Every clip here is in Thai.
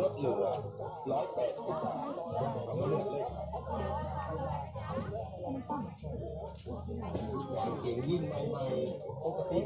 ลดเหลือร้อยแปดสิบบาทเอามาเลือกเลยครับกางเกงยิ่งใหม่ๆปกติ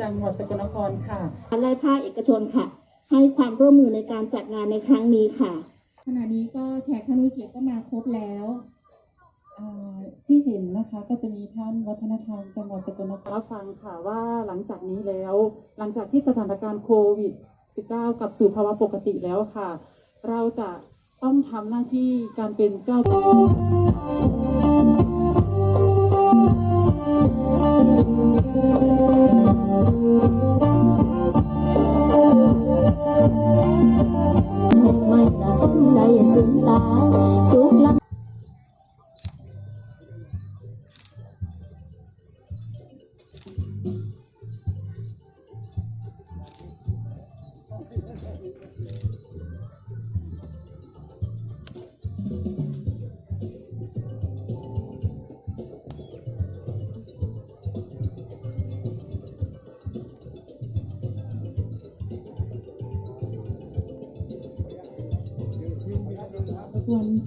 จังหวัดสกลนครค่ะและภาคเอกชนค่ะ ให้ความร่วมมือในการจัดงานในครั้งนี้ค่ะ ขณะนี้ก็แขกท่านผู้เกียรติก็มาครบแล้วเอ่อที่เห็นนะคะก็จะมีท่านวัฒนธรรมจังหวัดสกลนครรับฟังค่ะว่าหลังจากนี้แล้ว หลังจากที่สถานการณ์โควิด -19 กลับสู่ภาวะปกติแล้วค่ะ เราจะต้องทำหน้าที่การเป็นเจ้า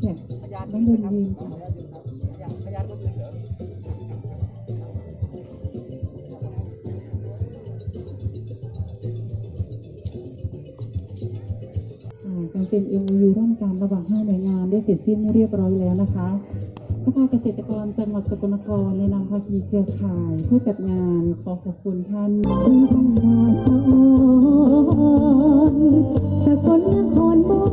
ควรแขกด้านบนเวทีค่ะการเซ็น MOU ร่วมกันระหว่างห้าหน่วยงานได้เสร็จสิ้นเรียบร้อยแล้วนะคะสภาเกษตรกรจังหวัดสกลนครในนามภาคีเครือข่าย ผู้จัดงานขอขอบคุณท่านชื่อบ้านนาสอนสกลนครบ้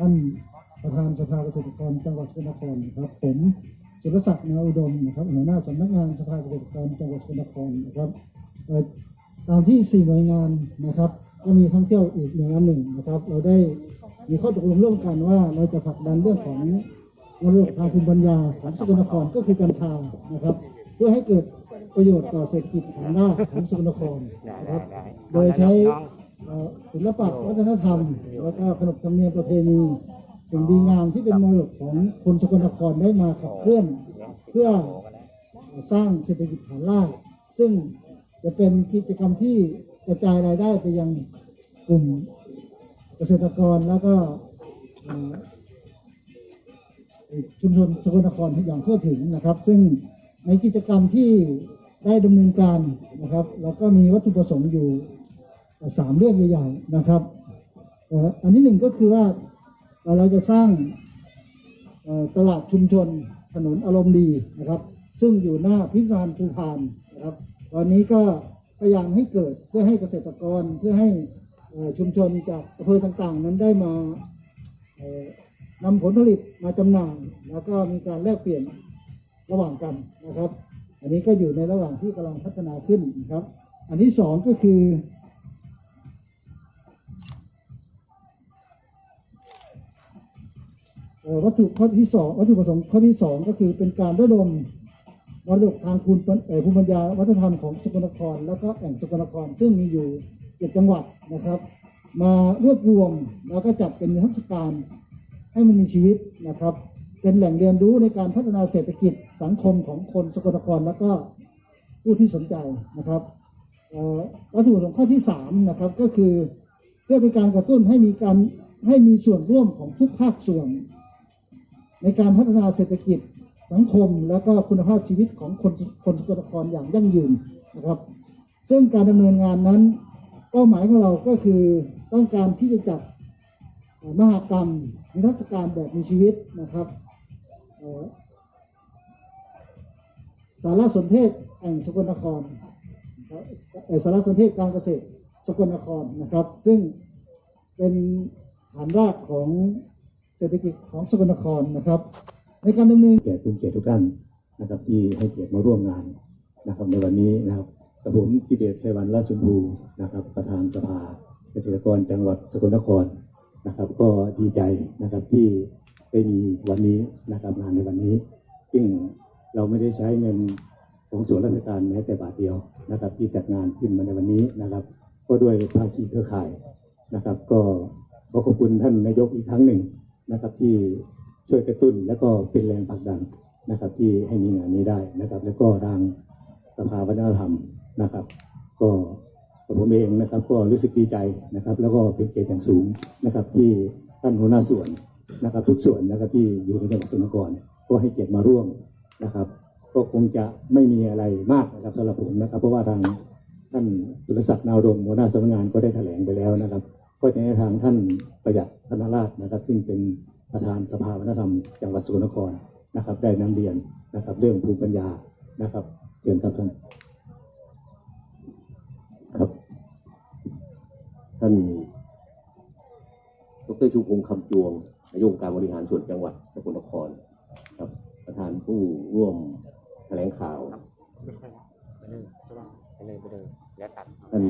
ท่านประธานสภาเกษตรกรจังหวัดสกลนครนะครับผมสุรศักดิ์นาอุดมนะครับหัวหน้าสำนักงานสภาเกษตรกรจังหวัดสกลนครนะครับตามที่สี่หน่วยงานนะครับ ก็มีท่องเที่ยวอีกหน่วยงานหนึ่งนะครับ เราได้มีข้อตกลงร่วมกันว่าเราจะผลักดันเรื่องของมรดกทางภูมิปัญญาของสกลนครก็คือกัญชานะครับ เพื่อให้เกิดประโยชน์ต่อเศรษฐกิจฐานรากของสกลนครนะครับ โดยใช้ ศิลปะวัฒนธรรม แล้วก็ขนบธรรมเนียมประเพณีสิ่งดีงามที่เป็นมรดกของคนสกลนครได้มาขับเคลื่อนเพื่อสร้างเศรษฐกิจฐานรากซึ่งจะเป็นกิจกรรมที่กระจายรายได้ไปยังกลุ่มเกษตรกรแล้วก็ชุมชนสกลนครอย่างทั่วถึงนะครับ ซึ่งในกิจกรรมที่ได้ดำเนินการนะครับ แล้วก็มีวัตถุประสงค์อยู่ สามเรื่องใหญ่ๆนะครับอันที่หนึ่งก็คือว่าเราจะสร้างตลาดชุมชนถนนอารมณ์ดีนะครับ ซึ่งอยู่หน้าพิพิธภัณฑ์ภูพานนะครับ ตอนนี้ก็พยายามให้เกิดเพื่อให้เกษตรกรเพื่อให้ชุมชนจากอำเภอต่างๆ นั้นได้มานำผลผลิตมาจำหน่ายแล้วก็มีการแลกเปลี่ยนระหว่างกันนะครับ อันนี้ก็อยู่ในระหว่างที่กำลังพัฒนาขึ้นนะครับ อันที่สองก็คือ วัตถุข้อที่สองวัตถุประสงค์ข้อที่สองก็คือเป็นการระดมมรดกทางภูมิปัญเอ่อภูมิปัญญาวัฒนธรรมของสกลนคร แล้วก็แอ่งสกลนคร ซึ่งมีอยู่เจ็ดจังหวัดนะครับ มารวบรวมแล้วก็จัดเป็นนิทรรศการให้มันมีชีวิตนะครับ เป็นแหล่งเรียนรู้ในการพัฒนาเศรษฐกิจสังคมของคนสกลนครแล้วก็ผู้ที่สนใจนะครับวัตถุประสงค์ข้อที่สามนะครับก็คือเพื่อเป็นการกระตุ้นให้มีการให้มีส่วนร่วมของทุกภาคส่วน ในการพัฒนาเศรษฐกิจสังคม และก็คุณภาพชีวิตของคนคนสกลนครอย่างยั่งยืนนะครับ ซึ่งการดำเนินงานนั้นเป้าหมายของเราก็คือต้องการที่จะจัดมหากรรมนิทรรศการแบบมีชีวิตนะครับสารสนเทศแห่งสกลนครสารสนเทศการเกษตรสกลนครนะครับ ซึ่งเป็นฐานรากของ เศรษฐกิจของสกลนครนะครับ ในการดำเนินแก่คุณเกียรติทุกท่านนะครับที่ให้เกียรติมาร่วมงานนะครับในวันนี้นะครับกับผมสิเดชชัยวันราชชมพูนะครับ ประธานสภาเกษตรกรจังหวัดสกลนครนะครับ ก็ดีใจนะครับที่ได้มีวันนี้นะครับงานในวันนี้ ซึ่งเราไม่ได้ใช้เงินของส่วนราชการแม้แต่บาทเดียวนะครับ ที่จัดงานขึ้นมาในวันนี้นะครับ ก็ด้วยภาคีเครือข่ายนะครับ ก็ขอขอบคุณท่านนายกอีกครั้งหนึ่ง นะครับที่ช่วยกระตุ้นแล้วก็เป็นแรงผลักดันนะครับ ที่ให้มีงานนี้ได้นะครับ แล้วก็ทางสภาวัฒนธรรมนะครับ ก็ผมเองนะครับก็รู้สึกดีใจนะครับ แล้วก็เป็นเกียรติอย่างสูงนะครับ ที่ท่านหัวหน้าส่วนนะครับ ทุกส่วนนะครับที่อยู่ในจังหวัดสกลนครก็ให้เกียรติมาร่วมนะครับ ก็คงจะไม่มีอะไรมากนะครับสำหรับผมนะครับ เพราะว่าทางท่านสุรศักดิ์นาวดงหัวหน้าสำนักงานก็ได้แถลงไปแล้วนะครับ ก็จะให้ทางท่านประหยัดธนราชนะครับ ซึ่งเป็นประธานสภาวัฒนธรรมจังหวัดสกลนครนะครับ ได้นำเรียนนะครับ เรื่องภูมิปัญญานะครับเชิญครับท่านครับ ท่านดรชูพงษ์คำจวงนายกองค์การบริหารส่วนจังหวัดสกลนครครับ ประธานผู้ร่วมแถลงข่าวท่าน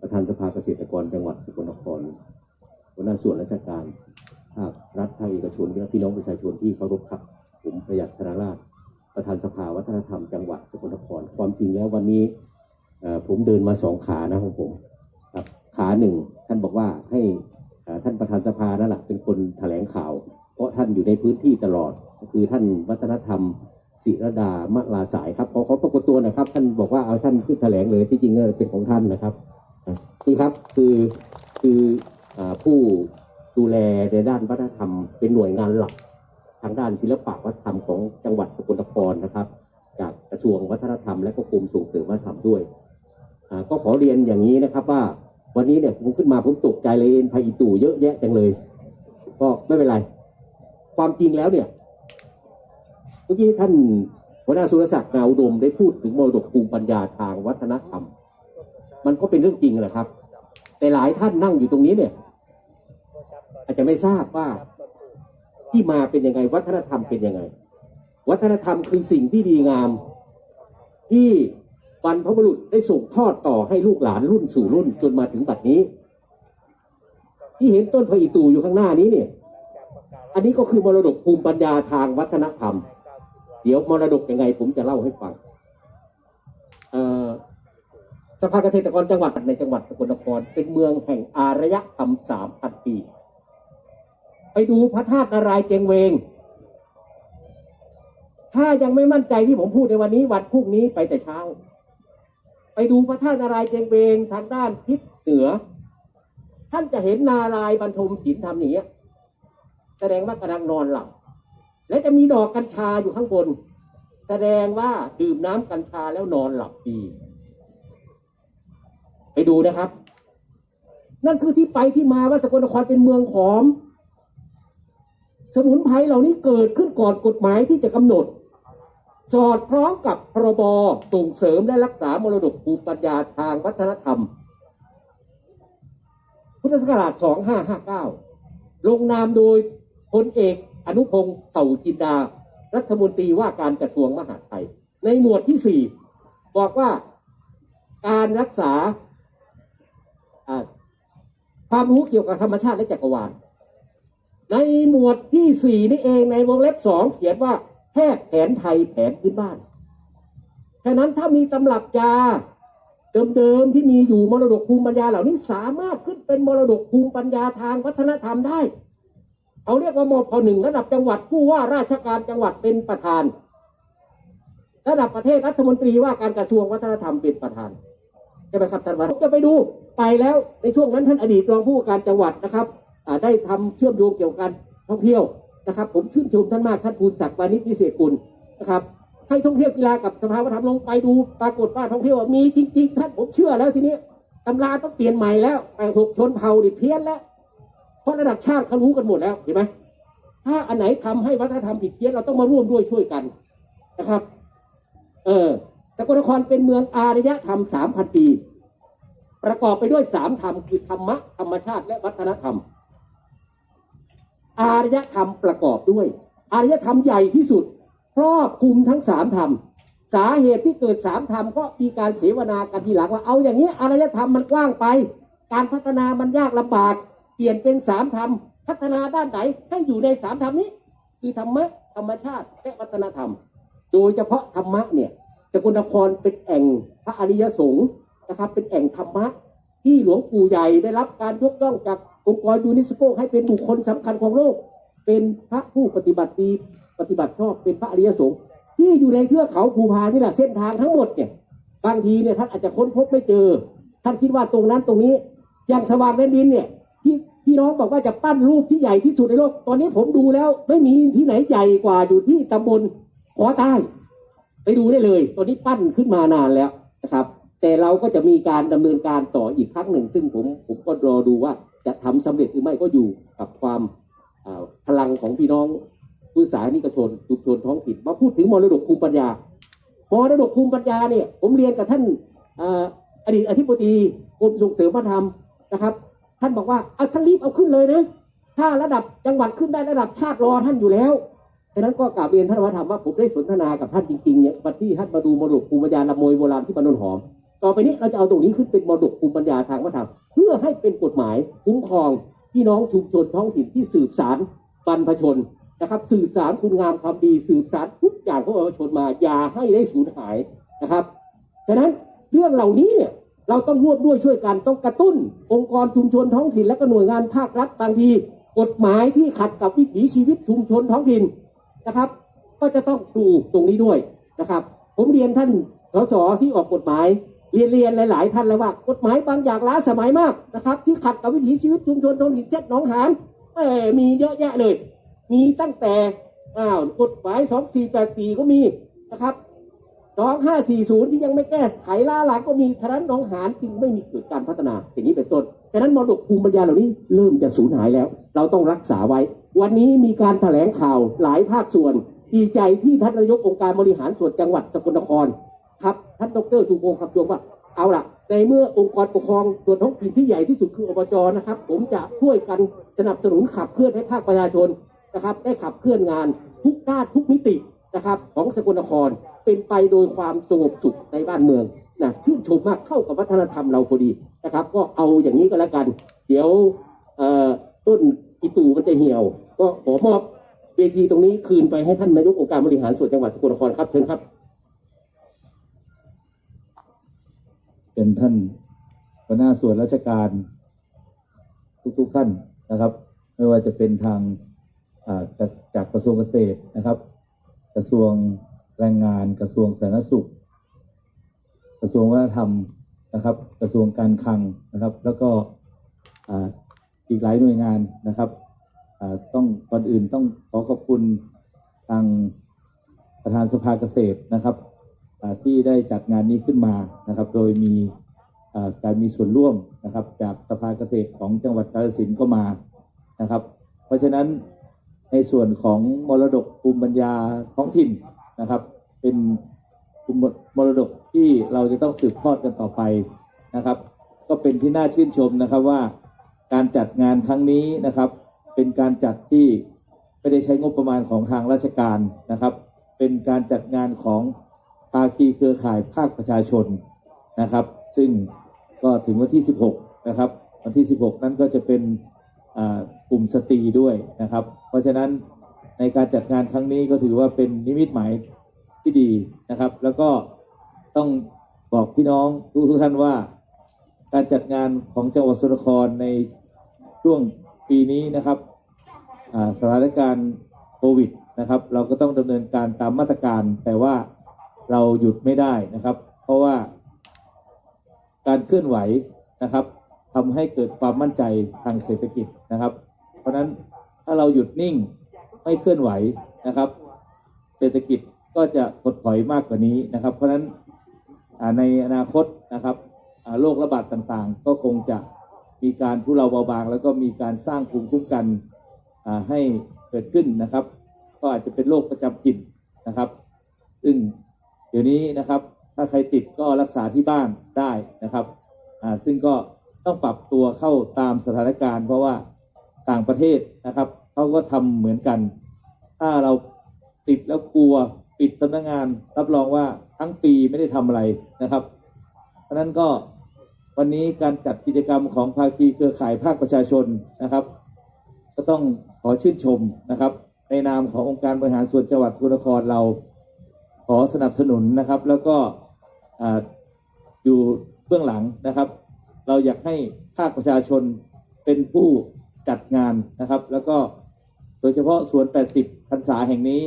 ประธานสภาเกษตรกรจังหวัดสกลนครหัวหน้าส่วนราชการภาครัฐภาคเอกชนและพี่น้องประชาชนที่เคารพครับ ผมประหยัดธนาราช ประธานสภาวัฒนธรรมจังหวัดสกลนคร ความจริงแล้ววันนี้ผมเดินมาสองขานะของผมครับขาหนึ่งท่านบอกว่าให้ท่านประธานสภานั่นแหละเป็นคนแถลงข่าว เพราะท่านอยู่ในพื้นที่ตลอดก็คือท่านวัฒนธรรม ศิรดามะลาสายครับขอขอปรากฏตัวหนะครับท่านบอกว่าเอาท่านขึ้นแถลงเลยที่จริงเนี่ยเป็นของท่านนะครับนี่ครับคือคืออผู้ดูแลในด้านวัฒนธรรม เป็นหน่วยงานหลัก ทางด้านศิลปะวัฒนธรรมของจังหวัดสกลนครนะครับ จากกระทรวงวัฒนธรรมและก็กรมส่งเสริมวัฒนธรรมด้วยก็ขอเรียนอย่างนี้นะครับว่าวันนี้เนี่ยผมขึ้นมาผมตกใจเลยเอ็นพอีตู่เยอะแยะจังเลย ก็ไม่เป็นไร ความจริงแล้วเนี่ย เมื่อกี้ท่านหัวหน้าสุรศักดิ์นาอุดมได้พูดถึงมรดกภูมิปัญญาทางวัฒนธรรม มันก็เป็นเรื่องจริงแหละครับ แต่หลายท่านนั่งอยู่ตรงนี้เนี่ย อาจจะไม่ทราบว่าที่มาเป็นยังไงวัฒนธรรมเป็นยังไง วัฒนธรรมคือสิ่งที่ดีงาม ที่บรรพบุรุษได้ส่งทอดต่อให้ลูกหลานรุ่นสู่รุ่นจนมาถึงบัดนี้ ที่เห็นต้นพระอิตูอยู่ข้างหน้านี้เนี่ย อันนี้ก็คือมรดกภูมิปัญญาทางวัฒนธรรม เดี๋ยวมรดกยังไงผมจะเล่าให้ฟังสภาเกษตรกรจังหวัดในจังหวัดสกลนคร เป็นเมืองแห่งอารยธรรมสามพันปี ไปดูพระธาตุนารายเจงเวง ถ้ายังไม่มั่นใจที่ผมพูดในวันนี้วันพรุ่งนี้ไปแต่เช้า ไปดูพระธาตุนารายเจงเวงทางด้านทิศเหนือ ท่านจะเห็นนารายบรรทมศีลธรรมอย่างเงี้ยแสดงว่ากำลังนอนหลับ และจะมีดอกกัญชาอยู่ข้างบน แสดงว่าดื่มน้ำกัญชาแล้วนอนหลับดีไปดูนะครับ นั่นคือที่ไปที่มาว่าสกลนครเป็นเมืองหอม สมุนไพรเหล่านี้เกิดขึ้นก่อนกฎหมายที่จะกำหนด สอดคล้องกับพรบส่งเสริมและรักษามรดกภูมิปัญญาทางวัฒนธรรม พุทธศักราช 2559 ลงนามโดยพลเอก อนุพงศ์เผ่าจินดา รัฐมนตรีว่าการกระทรวงมหาดไทย ในหมวดที่4บอกว่าการรักษาอ่าความรู้เกี่ยวกับธรรมชาติและจักรวาล ในหมวดที่สี่นี่เองในวงเล็บสองเขียนว่าแพทย์แผนไทยแผนพื้นบ้าน ฉะนั้นถ้ามีตำรับยาเดิมๆที่มีอยู่มรดกภูมิปัญญาเหล่านี้สามารถขึ้นเป็นมรดกภูมิปัญญาทางวัฒนธรรมได้ เขาเรียกว่ามพหนึ่งระดับจังหวัดผู้ว่าราชการจังหวัดเป็นประธาน ระดับประเทศรัฐมนตรีว่าการกระทรวงวัฒนธรรมเป็นประธานใช่ไหมครับท่านว่าผมจะไปดูไปแล้วในช่วงนั้นท่านอดีตรองผู้ว่าการจังหวัดนะครับได้ทำเชื่อมโยงเกี่ยวกับการท่องเที่ยวนะครับ ผมชื่นชมท่านมากท่านภูนศักดิ์วานิชวิเศษกุลนะครับให้ท่องเที่ยวกีฬากับสภาวัฒนธรรมลงไปดูปรากฏว่าท่องเที่ยวมีจริง ๆ ท่านผมเชื่อแล้วทีนี้ตำราต้องเปลี่ยนใหม่แล้วแต่หกชนเผ่าดิเพี้ยนแล้ว เพราะระดับชาติเขารู้กันหมดแล้วเห็นไหมถ้าอันไหนทำให้วัฒนธรรมผิดเพี้ยนเราต้องมาร่วมด้วยช่วยกันนะครับ เออสกลนครเป็นเมืองอารยธรรมสามพันปี ประกอบไปด้วยสามธรรมคือธรรมะธรรมชาติและวัฒนธรรม อารยธรรมประกอบด้วย อารยธรรมใหญ่ที่สุดครอบคลุมทั้งสามธรรม สาเหตุที่เกิดสามธรรมก็มีการเสวนากันทีหลังว่าเอาอย่างนี้อารยธรรมมันกว้างไป การพัฒนามันยากลำบาก เปลี่ยนเป็นสามธรรม พัฒนาด้านไหนให้อยู่ในสามธรรมนี้ คือธรรมะธรรมชาติและวัฒนธรรม โดยเฉพาะธรรมะเนี่ยสกลนครเป็นแอ่งพระอริยสงฆ์นะครับ เป็นแอ่งธรรมะที่หลวงปู่ใหญ่ได้รับการยกย่องจากองค์กรยูเนสโกให้เป็นบุคคลสำคัญของโลก เป็นพระผู้ปฏิบัติดีปฏิบัติชอบเป็นพระอริยสงฆ์ที่อยู่ในเทือกเขาภูพานนี่แหละเส้นทางทั้งหมดเนี่ยบางทีเนี่ยท่านอาจจะค้นพบไม่เจอ ท่านคิดว่าตรงนั้นตรงนี้อย่างสว่างแดนดินเนี่ย ที่พี่น้องบอกว่าจะปั้นรูปที่ใหญ่ที่สุดในโลก ตอนนี้ผมดูแล้ว ไม่มีที่ไหนใหญ่กว่าอยู่ที่ตำบลขอใต้ไปดูได้เลย ตอนนี้ปั้นขึ้นมานานแล้วนะครับ แต่เราก็จะมีการดำเนินการต่ออีกครั้งหนึ่ง ซึ่งผมผมก็รอดูว่าจะทำสำเร็จหรือไม่ก็อยู่กับความพลังของพี่น้องผู้สายนิกชนชุมชนท้องถิ่นมาพูดถึงมรดกภูมิปัญญามรดกภูมิปัญญาเนี่ยผมเรียนกับท่านออดีตอธิบดีกรมส่งเสริมวัฒนธรรมนะครับ ท่านบอกว่าเอาท่านรีบเอาขึ้นเลยนะถ้าระดับจังหวัดขึ้นได้ระดับชาติรอท่านอยู่แล้วฉะนั้นก็กราบเรียนท่านวัฒธรรมว่าผมได้สนทนากับท่านจริงๆเนี่ยวันที่ท่านมาดูมรดกภูมิปัญญาละโมยโบราณที่บ้านนนหอม ต่อไปนี้เราจะเอาตรงนี้ขึ้นเป็นมรดกภูมิปัญญาทางวัฒนธรรมเพื่อให้เป็นกฎหมายคุ้มครองพี่น้องชุมชนท้องถิ่นที่สืบสารบรรพชนนะครับสืบสารคุณงามความดีสืบสารทุกอย่างของบรรพชนมาอย่าให้ได้สูญหายนะครับฉะนั้นเรื่องเหล่านี้เนี่ย เราต้องร่วมด้วยช่วยกันต้องกระตุ้น องค์กรชุมชนท้องถิ่นและก็หน่วยงานภาครัฐบางทีกฎหมายที่ขัดกับวิถีชีวิตชุมชนท้องถิ่นนะครับ ก็จะต้องดูตรงนี้ด้วยนะครับ ผมเรียนท่านสสที่ออกกฎหมาย เรียนเรียนหลาย ๆ ท่านแล้วว่ากฎหมายบางอย่างล้าสมัยมากนะครับ ที่ขัดกับวิถีชีวิตชุมชนท้องถิ่นเช่นหนองหานเออมีเยอะแยะเลย มีตั้งแต่อ้าวกฎหมาย 2484 ก็มีนะครับ น้อง 540 ที่ยังไม่แก้ไขล่าหลังก็มีทะนั้นน้องหานจึงไม่มีเกิดการพัฒนา อย่างนี้เป็นต้นฉะนั้นมรดกภูมิปัญญาเหล่านี้เริ่มจะสูญหายแล้ว เราต้องรักษาไว้ วันนี้มีการแถลงข่าวหลายภาคส่วน ดีใจที่ท่านนายกองค์การบริหารส่วนจังหวัดสกลนครครับ ท่านดรสุพงศ์คำจงว่า เอาล่ะ ในเมื่อองค์กรปกครองส่วนท้องถิ่นที่ใหญ่ที่สุดคืออบจนะครับ ผมจะช่วยกันสนับสนุนขับเคลื่อนให้ภาคประชาชนนะครับ ได้ขับเคลื่อนงานทุกด้านทุกมิติ นะครับของสกลนครเป็นไปโดยความสงบสุขในบ้านเมืองนะชื่นชมมากเข้ากับวัฒนธรรมเราพอดีนะครับ ก็เอาอย่างนี้ก็แล้วกัน เดี๋ยวต้นอีตูมันจะเหี่ยว ก็ขอมอบเวทีตรงนี้คืนไปให้ท่านนายกองค์การบริหารส่วนจังหวัดสกลนครครับเชิญครับ เป็นท่านหัวหน้าส่วนราชการทุกๆท่านนะครับ ไม่ว่าจะเป็นทางจากจากกระทรวงเกษตรนะครับ กระทรวงแรงงาน กระทรวงสาธารณสุข กระทรวงวัฒนธรรมนะครับ กระทรวงการคลังนะครับ แล้วก็อีกหลายหน่วยงานนะครับต้องก่อนอื่นต้องขอขอบคุณทางประธานสภาเกษตรนะครับที่ได้จัดงานนี้ขึ้นมานะครับ โดยมีการมีส่วนร่วมนะครับ จากสภาเกษตรของจังหวัดกาฬสินธุ์ก็มานะครับ เพราะฉะนั้น ในส่วนของมรดกภูมิปัญญาท้องถิ่นนะครับ เป็นภูมิมรดกที่เราจะต้องสืบทอดกันต่อไปนะครับ ก็เป็นที่น่าชื่นชมนะครับว่าการจัดงานครั้งนี้นะครับ เป็นการจัดที่ไม่ได้ใช้งบประมาณของทางราชการนะครับ เป็นการจัดงานของภาคีเครือข่ายภาคประชาชนนะครับ ซึ่งก็ถึงวันที่ 16 นะครับ วันที่ 16 นั้นก็จะเป็น กลุ่มสตรีด้วยนะครับ เพราะฉะนั้นในการจัดงานครั้งนี้ก็ถือว่าเป็นนิมิตหมายที่ดีนะครับ แล้วก็ต้องบอกพี่น้องทุกทุกท่านว่า การจัดงานของจังหวัดสุรครในช่วงปีนี้นะครับสถานการณ์โควิดนะครับ เราก็ต้องดำเนินการตามมาตรการ แต่ว่าเราหยุดไม่ได้นะครับ เพราะว่าการเคลื่อนไหวนะครับ ทำให้เกิดความมั่นใจทางเศรษฐกิจนะครับ เพราะฉะนั้นถ้าเราหยุดนิ่งไม่เคลื่อนไหวนะครับ เศรษฐกิจก็จะถดถอยมากกว่านี้นะครับ เพราะฉะนั้นในอนาคตนะครับโรคระบาดต่างๆ ก็คงจะมีการทุเลาเบาบาง แล้วก็มีการสร้างภูมิคุ้มกันให้เกิดขึ้นนะครับ ก็อาจจะเป็นโรคประจำถิ่นนะครับ ซึ่งเดี๋ยวนี้นะครับ ถ้าใครติดก็รักษาที่บ้านได้นะครับซึ่งก็ ต้องปรับตัวเข้าตามสถานการณ์ เพราะว่าต่างประเทศนะครับเขาก็ทำเหมือนกัน ถ้าเราติดแล้วกลัวปิดสำนักงาน รับรองว่าทั้งปีไม่ได้ทำอะไรนะครับ เพราะฉะนั้นก็วันนี้การจัดกิจกรรมของภาคีเครือข่ายภาคประชาชนนะครับ ก็ต้องขอชื่นชมนะครับ ในนามขององค์การบริหารส่วนจังหวัดสกลนครเรา ขอสนับสนุนนะครับ แล้วก็ออยู่เบื้องหลังนะครับ เราอยากให้ภาคประชาชนเป็นผู้จัดงานนะครับ แล้วก็โดยเฉพาะสวน 80พรรษาแห่งนี้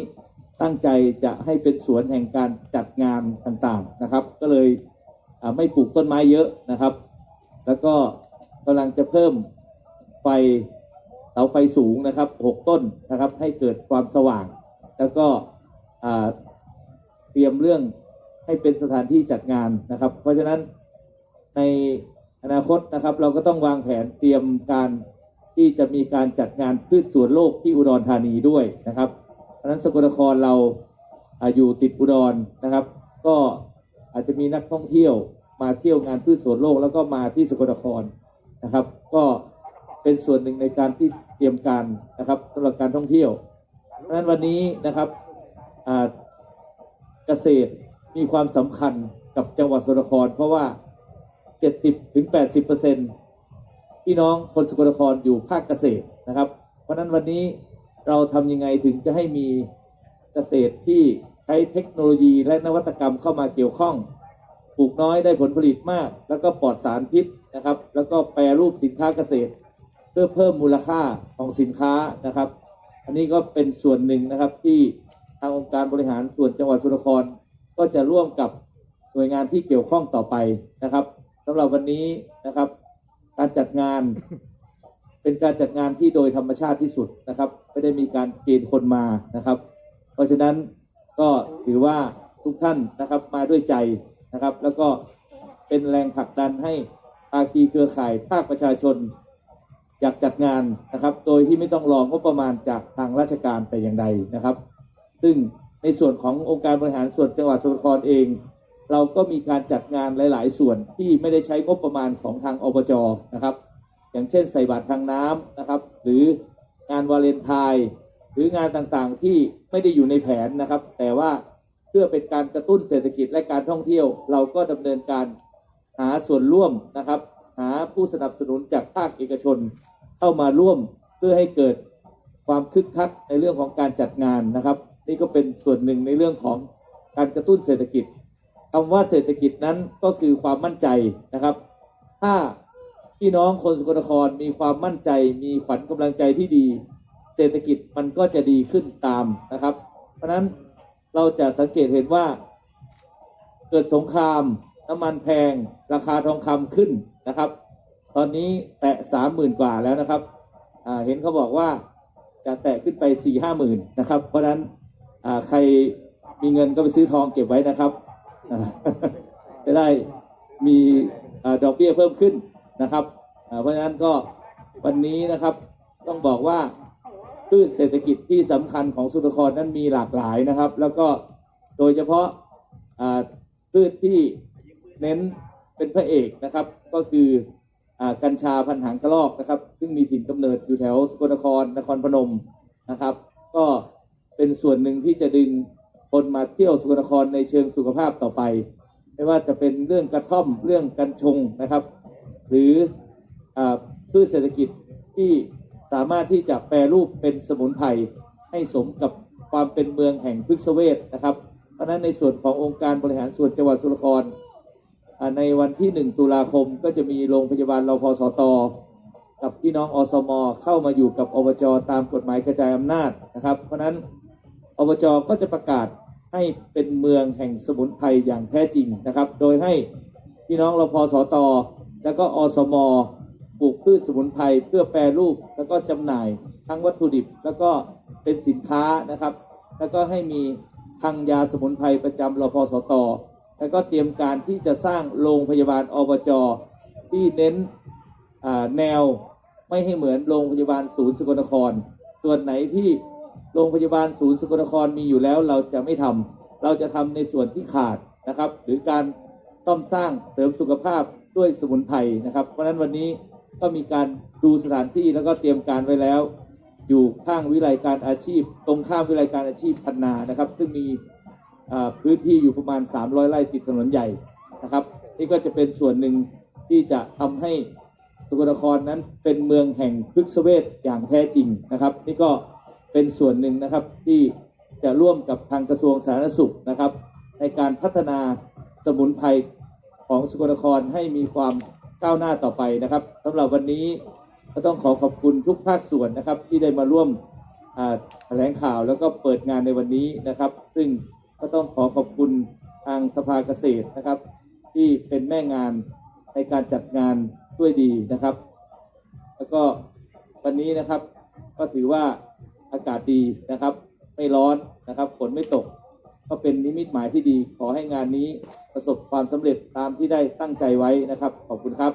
ตั้งใจจะให้เป็นสวนแห่งการจัดงานต่างๆนะครับ ก็เลยไม่ปลูกต้นไม้เยอะนะครับ แล้วก็กำลังจะเพิ่มไฟเสาไฟสูงนะครับหกต้นนะครับ ให้เกิดความสว่าง แล้วก็เตรียมเรื่องให้เป็นสถานที่จัดงานนะครับ เพราะฉะนั้นใน อนาคตนะครับ เราก็ต้องวางแผนเตรียมการที่จะมีการจัดงานพืชสวนโลกที่อุดรธานีด้วยนะครับเพราะนั้นสกลนครเราอยู่ติดอุดรนะครับ ก็อาจจะมีนักท่องเที่ยวมาเที่ยวงานพืชสวนโลกแล้วก็มาที่สกลนครนะครับ ก็เป็นส่วนหนึ่งในการที่เตรียมการนะครับสำหรับการท่องเที่ยว เพราะฉะนั้นวันนี้นะครับเกษตรมีความสำคัญกับจังหวัดสกลนคร เพราะว่า 70ถึง80เปอร์เซ็นต์พี่น้องคนสกลนครอยู่ภาคเกษตรนะครับ เพราะฉะนั้นวันนี้เราทำยังไงถึงจะให้มีเกษตรที่ใช้เทคโนโลยีและนวัตกรรมเข้ามาเกี่ยวข้องปลูกน้อยได้ผลผลิตมาก แล้วก็ปลอดสารพิษนะครับ แล้วก็แปรรูปสินค้าเกษตร เพื่อเพิ่มมูลค่าของสินค้านะครับ อันนี้ก็เป็นส่วนหนึ่งนะครับที่ทางองค์การบริหารส่วนจังหวัดสุรครก็จะร่วมกับหน่วยงานที่เกี่ยวข้องต่อไปนะครับำหรับวันนี้นะครับ การจัดงานเป็นการจัดงานที่โดยธรรมชาติที่สุดนะครับไม่ได้มีการเกณฑ์คนมานะครับ เพราะฉะนั้นก็ถือว่าทุกท่านนะครับมาด้วยใจนะครับ แล้วก็เป็นแรงผลักดันให้ภาคีเครือข่ายภาคประชาชน อยากจัดงานนะครับ โดยที่ไม่ต้องรองบประมาณจากทางราชการแต่อย่างใดนะครับ ซึ่งในส่วนขององค์การบริหารส่วนจังหวัดสมุทรสาครเอง เราก็มีการจัดงานหลาย ๆ ส่วนที่ไม่ได้ใช้งบประมาณของทางอบจนะครับ อย่างเช่นใส่บาตรทางน้ำนะครับ หรืองานวาเลนไทน์หรืองานต่างๆที่ไม่ได้อยู่ในแผนนะครับ แต่ว่าเพื่อเป็นการกระตุ้นเศรษฐกิจและการท่องเที่ยว เราก็ดำเนินการหาส่วนร่วมนะครับ หาผู้สนับสนุนจากภาคเอกชน เข้ามาร่วมเพื่อให้เกิดความคึกคักในเรื่องของการจัดงานนะครับ นี่ก็เป็นส่วนหนึ่งในเรื่องของการกระตุ้นเศรษฐกิจ คำว่าเศรษฐกิจนั้นก็คือความมั่นใจนะครับ ถ้าพี่น้องคนสกลนครมีความมั่นใจ มีขวัญกำลังใจที่ดี เศรษฐกิจมันก็จะดีขึ้นตามนะครับ เพราะฉะนั้นเราจะสังเกตเห็นว่า เกิดสงครามน้ำมันแพง ราคาทองคำขึ้นนะครับ ตอนนี้แตะสามหมื่นกว่าแล้วนะครับเห็นเขาบอกว่าจะแตะขึ้นไปสี่ห้าหมื่นนะครับ เพราะฉะนั้นใครมีเงินก็ไปซื้อทองเก็บไว้นะครับ จะได้มีดอกเบี้ยเพิ่มขึ้นนะครับ เพราะฉะนั้นก็วันนี้นะครับต้องบอกว่าพืชเศรษฐกิจที่สำคัญของสุนทรครนั้นมีหลากหลายนะครับ แล้วก็โดยเฉพาะพืชที่เน้นเป็นพระเอกนะครับ ก็คืออกัญชาพันหางกระรอกนะครับ ซึ่งมีถิ่นกำเนิดอยู่แถวสกลนครนครพนมนะครับ ก็เป็นส่วนหนึ่งที่จะดึง คนมาเที่ยวสกลนครในเชิงสุขภาพต่อไป ไม่ว่าจะเป็นเรื่องกระท่อมเรื่องกัญชงนะครับ หรืออพืชเศรษฐกิจที่สามารถที่จะแปรรูปเป็นสมุนไพรให้สมกับความเป็นเมืองแห่งพฤกษเวทนะครับ เพราะฉะนั้นในส่วนขององค์การบริหารส่วนจังหวัดสุรครในวันที่ 1 ตุลาคมก็จะมีโรงพยาบาลรพสต กับพี่น้องอสม เข้ามาอยู่กับอบจตามกฎหมายกระจายอำนาจนะครับ เพราะฉะนั้น อบจก็จะประกาศให้เป็นเมืองแห่งสมุนไพรอย่างแท้จริงนะครับ โดยให้พี่น้องรพสตแล้วก็อสมปลูกพืชสมุนไพรเพื่อแปรรูปแล้วก็จำหน่ายทั้งวัตถุดิบ แล้วก็เป็นสินค้านะครับ แล้วก็ให้มีคลังยาสมุนไพรประจำรพสตแล้วก็เตรียมการที่จะสร้างโรงพยาบาลอบจที่เน้นแนวไม่ให้เหมือนโรงพยาบาลศูนย์สกลนคร ส่วนไหนที่ โรงพยาบาลศูนย์สกลนครมีอยู่แล้วเราจะไม่ทำเราจะทำในส่วนที่ขาดนะครับ หรือการซ่อมสร้างเสริมสุขภาพด้วยสมุนไพรนะครับ เพราะฉะนั้นวันนี้ก็มีการดูสถานที่แล้วก็เตรียมการไว้แล้ว อยู่ข้างวิไลการอาชีพ ตรงข้ามวิไลการอาชีพพันนานะครับ ซึ่งมีพื้นที่อยู่ประมาณ 300 ไร่ติดถนนใหญ่นะครับ นี่ก็จะเป็นส่วนหนึ่งที่จะทำให้สกลนครนั้นเป็นเมืองแห่งพฤกษเวชอย่างแท้จริงนะครับ นี่ก็ เป็นส่วนหนึ่งนะครับที่จะร่วมกับทางกระทรวงสาธารณสุขนะครับ ในการพัฒนาสมุนไพรของสกลนครให้มีความก้าวหน้าต่อไปนะครับสำหรับวันนี้ก็ต้องขอขอบคุณทุกภาคส่วนนะครับ ที่ได้มาร่วมแถลงข่าวแล้วก็เปิดงานในวันนี้นะครับ ซึ่งก็ต้องขอขอบคุณทางสภาเกษตรนะครับ ที่เป็นแม่งานในการจัดงานด้วยดีนะครับ แล้วก็วันนี้นะครับก็ถือว่า อากาศดีนะครับ ไม่ร้อนนะครับฝนไม่ตก ก็เป็นนิมิตหมายที่ดี ขอให้งานนี้ประสบความสำเร็จตามที่ได้ตั้งใจไว้นะครับ ขอบคุณครับ